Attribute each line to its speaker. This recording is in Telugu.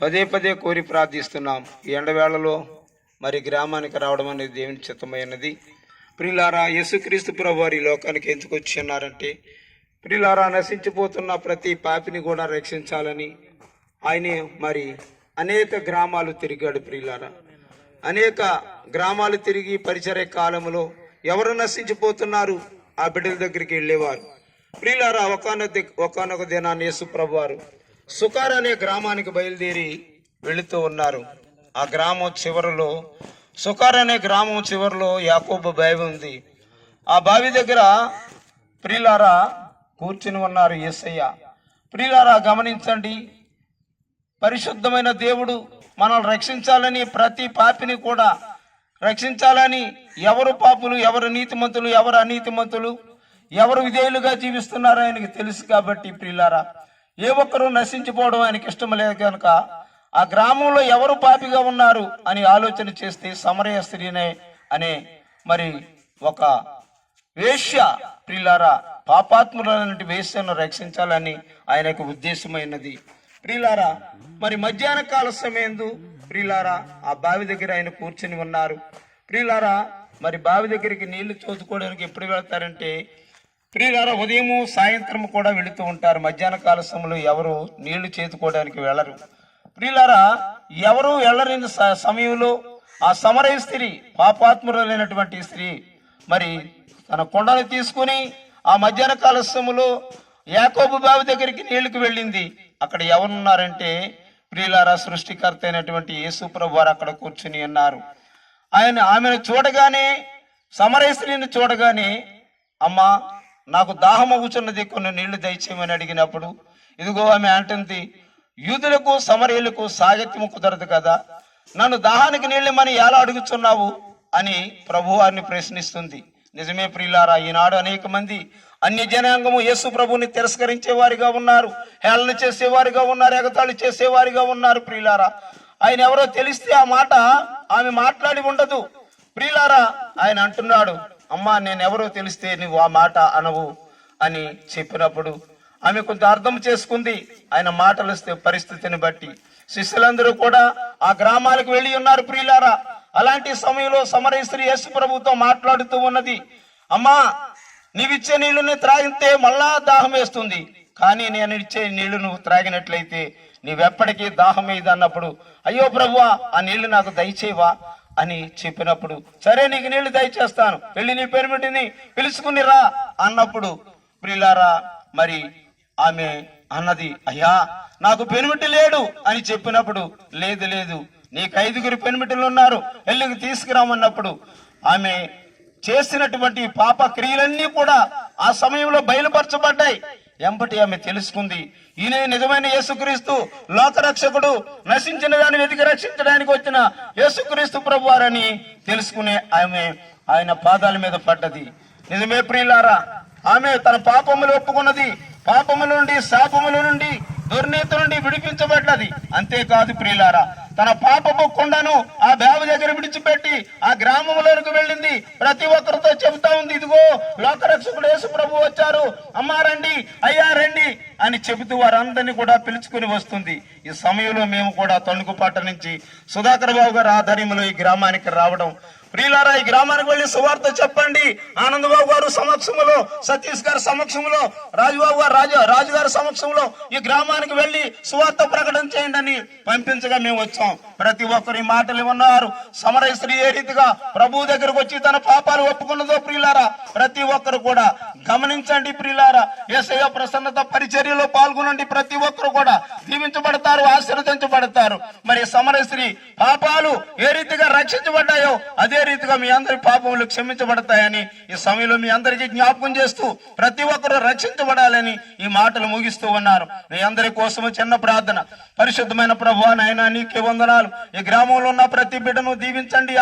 Speaker 1: పదే పదే కోరి ప్రార్థిస్తున్నాం. ఈ ఎండవేళలో మరి గ్రామానికి రావడం అనేది దేవుని చిత్తమైనది ప్రిలారా యేసుక్రీస్తు ప్రభు వారి లోకానికి ఎందుకు వచ్చి ఉన్నారంటే ప్రిలారా నశించిపోతున్న ప్రతి పాపిని కూడా రక్షించాలని ఆయన మరి అనేక గ్రామాలు తిరిగాడు ప్రిలారా. అనేక గ్రామాలు తిరిగి పరిచరే కాలంలో ఎవరు నశించిపోతున్నారు? ఆ బిడ్డల దగ్గరికి వెళ్ళేవారు. ప్రిలారా ఒకనొక ఒకనొక దినాన్ని యేసు ప్రభు వారు సుకార్ అనే గ్రామానికి బయలుదేరి వెళుతూ ఉన్నారు. ఆ గ్రామం చివరిలో సుకార్ అనే గ్రామం చివరిలో యాకోబు బావి ఉంది. ఆ బావి దగ్గర ప్రియులారా కూర్చుని ఉన్నారు యేసయ్య ప్రియులారా గమనించండి. పరిశుద్ధమైన దేవుడు మనల్ని రక్షించాలని ప్రతి పాపిని కూడా రక్షించాలని ఎవరు పాపులు ఎవరు నీతిమంతులు ఎవరు అనీతిమంతులు ఎవరు విధేయులుగా జీవిస్తున్నారో ఆయనకి తెలుసు కాబట్టి ప్రియులారా ఏ ఒక్కరూ నశించిపోవడం ఆయనకి ఇష్టం లేదు కనుక ఆ గ్రామంలో ఎవరు పాపిగా ఉన్నారు అని ఆలోచన చేస్తే సమరయ స్త్రీనే అనే మరి ఒక వేష్య ప్రియులారా పాపాత్ములైనటువంటి వేష్యను రక్షించాలని ఆయనకు ఉద్దేశమైనది ప్రియులారా మరి మధ్యాహ్న కాల సమయందు ప్రియులారా ఆ బావి దగ్గర ఆయన కూర్చుని ఉన్నారు. ప్రియులారా మరి బావి దగ్గరికి నీళ్ళు చోదుకోవడానికి ఎప్పుడు వెళ్తారంటే ప్రియులారా ఉదయము సాయంత్రం కూడా వెళుతూ ఉంటారు. మధ్యాహ్న కాల సమయంలో ఎవరు నీళ్ళు చేతుకోవడానికి వెళ్ళరు. ప్రియులారా ఎవరు వెళ్ళలేని స- సమయంలో ఆ సమరయ స్త్రీ పాపాత్మురైనటువంటి స్త్రీ మరి తన కొండను తీసుకుని ఆ మధ్యాహ్న కాల సమయంలో యాకోబు బావి దగ్గరికి నీళ్ళకు వెళ్ళింది. అక్కడ ఎవరున్నారంటే ప్రియులారా సృష్టికర్త అయినటువంటి యేసు వారు అక్కడ కూర్చుని ఉన్నారు. ఆయన ఆమెను చూడగానే సమరయ స్త్రీని చూడగానే అమ్మ నాకు దాహం అగుచున్నది కొన్ని నీళ్ళు దయచేయమని అడిగినప్పుడు ఇదిగో ఆమె అంటుంది యూదులకు సమరయులకు సాహిత్యము కుదరదు కదా నన్ను దాహానికి నీళ్ళమని ఎలా అడుగుతున్నావు అని ప్రభువారిని ప్రశ్నిస్తుంది. నిజమే ప్రియులారా ఈనాడు అనేక మంది అన్య జనాంగము యేసు ప్రభుని తిరస్కరించేవారిగా ఉన్నారు హేళన చేసేవారిగా ఉన్నారు ఎగతాళి చేసేవారిగా ఉన్నారు ప్రియులారా. ఆయన ఎవరో తెలిస్తే ఆ మాట ఆమె మాట్లాడి ఉండదు. ప్రియులారా ఆయన అంటున్నాడు అమ్మా నేను ఎవరో తెలిస్తే నువ్వు ఆ మాట అనవు అని చెప్పినప్పుడు ఆమె కొంత అర్థం చేసుకుంది. ఆయన మాటలు వస్తే పరిస్థితిని బట్టి. శిష్యులందరూ కూడా ఆ గ్రామాలకు వెళ్ళి ఉన్నారు ప్రియులారా. అలాంటి సమయంలో సమరేశ్వరి యేసు ప్రభుతో మాట్లాడుతూ ఉన్నది. అమ్మా నీవిచ్చే నీళ్ళుని త్రాగితే మళ్ళా దాహం వేస్తుంది. కానీ నేను ఇచ్చే నీళ్ళు నువ్వు త్రాగినట్లయితే నీవెప్పటికీ దాహం వేయదు అన్నప్పుడు అయ్యో ప్రభువా ఆ నీళ్ళు నాకు దయచేవా అని చెప్పినప్పుడు సరే నీకు నీళ్ళు దయచేస్తాను. వెళ్ళి నీ పెరుమిటిని పిలుచుకుని రా. అన్నప్పుడు ప్రిలారా మరి ఆమె అన్నది అయ్యా నాకు పెనిమిటి లేడు. అని చెప్పినప్పుడు లేదు లేదు నీకు ఐదుగురు పెనిమిటిలు ఉన్నారు. వెళ్ళి తీసుకురామన్నప్పుడు ఆమె చేసినటువంటి పాప క్రియలన్నీ కూడా ఆ సమయంలో బయలుపరచబడ్డాయి. ఎంబటి ఆమె తెలుసుకుంది. ఈయన నిజమైన యేసుక్రీస్తు లోకరక్షకుడు నశించిన దాన్ని వెతికి రక్షించడానికి వచ్చిన యేసుక్రీస్తు ప్రభువారని తెలుసుకునే ఆమె ఆయన పాదాల మీద పడ్డది. నిజమే ప్రియులారా ఆమె తన పాపములు ఒప్పుకున్నది. పాపముల నుండి శాపముల నుండి దుర్నీతి నుండి విడిపించబడ్డది. అంతేకాదు ప్రియులారా తన పాపపు కొండను ఆ పెట్టి ఆ గ్రామంలోనికి వెళ్ళింది. ప్రతి ఒక్కరితో చెబుతా ఉంది ఇదిగో లోకరక్షకుడు యేసు ప్రభు వచ్చారు. అమ్మా రండి అయ్యా రండి అని చెబుతూ వారందరినీ కూడా పిలుచుకుని వస్తుంది. ఈ సమయంలో మేము కూడా తణుకుపాట నుంచి సుధాకర్ బాబు గారు ఆధ్వర్యంలో ఈ గ్రామానికి రావడం. ప్రియులారా ఈ గ్రామానికి వెళ్ళి సువార్త చెప్పండి. ఆనందబాబు గారు సమక్షంలో సతీష్ గారి సమక్షంలో రాజుబాబు గారు రాజు రాజుగారి సమక్షంలో ఈ గ్రామానికి వెళ్ళి సువార్త ప్రకటన చేయండి అని పంపించగా మేము వచ్చాం. ప్రతి ఒక్కరు ఈ మాటలు ఉన్నారు సమరశ్రీ ఏ రీతిగా ప్రభు దగ్గరకు వచ్చి తన పాపాలు ఒప్పుకున్నదో ప్రియులారా ప్రతి ఒక్కరు కూడా గమనించండి ప్రియులారా. ఏసయ్య ప్రసన్నత పరిచర్యలో పాల్గొనండి ప్రతి ఒక్కరు కూడా దీవించబడతారు ఆశీర్వదించబడతారు. మరి సమరశ్రీ పాపాలు ఏ రీతిగా రక్షించబడ్డాయో అదే రీతిగా మీ అందరి పాపములు క్షమించబడతాయని ఈ సమయంలో మీ అందరికీ జ్ఞాపకం చేస్తూ ప్రతి ఒక్కరు రక్షించబడాలని ఈ మాటలు ముగిస్తూ ఉన్నారు. మీ అందరి కోసము చిన్న ప్రార్థన. పరిశుద్ధమైన ప్రభు నాయన నీకే వందనాలు. ఈ గ్రామంలో ఉన్న ప్రతి బిడ్డను దీవించండి